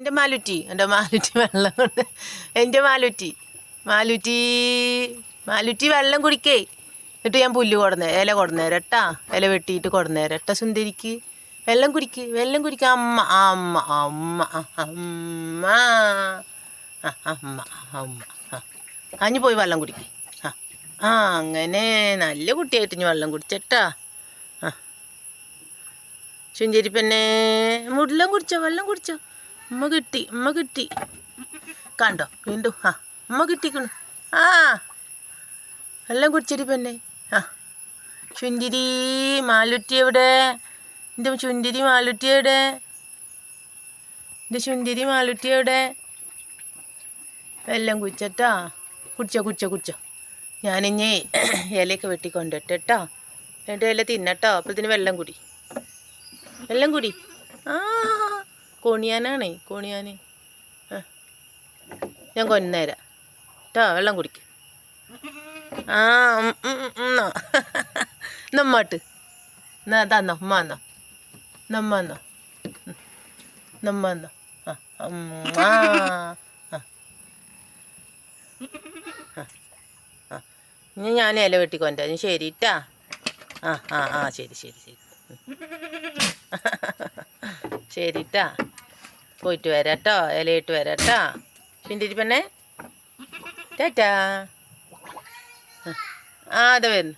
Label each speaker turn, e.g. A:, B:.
A: എന്റെ മാലുറ്റി എന്റെ മാലുറ്റി വെള്ളം കൊണ്ട് എന്റെ മാലുറ്റി മാലുറ്റി മാലുറ്റി വെള്ളം കുടിക്കേ. എന്നിട്ട് ഞാൻ പുല്ല് കൊടുന്നേ ഇല കൊടുന്നേരം കേട്ടാ ഇല വെട്ടിയിട്ട് കൊടുന്നേരം സുന്ദരിക്ക് വെള്ളം കുടിക്ക് വെള്ളം കുടിക്ക. അമ്മ അമ്മ അമ്മ അമ്മ അമ്മ അമ്മ. അഞ്ഞു പോയി വെള്ളം കുടിക്ക്. ആ അങ്ങനെ നല്ല കുട്ടിയായിട്ട് ഇനി വെള്ളം കുടിച്ചേട്ടാ. ആ. ശുഞ്ചേരി പെണ്ണേ മുടലം കുടിച്ചോ വെള്ളം കുടിച്ചോ? ഉമ്മ കിട്ടി കിട്ടി. കണ്ടോ? വീണ്ടും ആ ഉമ്മ കിട്ടിക്കണു. ആ എല്ലാം കുടിച്ചിട്ട് പെന്നെ ആ ചുന്തിരി മാലുറ്റി എവിടെ? എന്റെ ചുന്തിരി മാലുറ്റി എവിടെ? എന്റെ ചുന്തിരി മാലുറ്റി എവിടെ? എല്ലാം കുടിച്ചട്ടാ. കുടിച്ചോ കുടിച്ചോ കുടിച്ചോ. ഞാനിഞ്ഞേ ഇലയൊക്കെ വെട്ടിക്കൊണ്ടിട്ട് കേട്ടോ എന്റെ ഇല തിന്നട്ടോ. അപ്പോഴത്തേന് വെള്ളം കുടി. വെള്ളം കുടി. ആ കോണിയാനാണേ കോണിയാന്. ആ ഞാൻ കൊന്നേരാ. കേട്ടോ വെള്ളം കുടിക്ക. ആ ഉം, ഉം, ഉം, ഉം, ന്നാ. നമ്മാട്ട് എന്നാ തന്നോ ഉമ്മ എന്നോ നമ്മ എന്നോ. നമ്മ എന്നോ ആ ഇനി ഞാൻ ഇല വെട്ടി വെട്ടിക്കൊണ്ടുവരാം ശരി ട്ടാ. ആ ആ ആ ശരി ശരി ശരി. ശരി ട്ടാ. പോയിട്ട് വരാട്ടോ ഇലയിട്ട് വരാട്ടോ. പിന്നെ പെണ്ണേ ടാറ്റാ. ആ അതെ വരുന്നു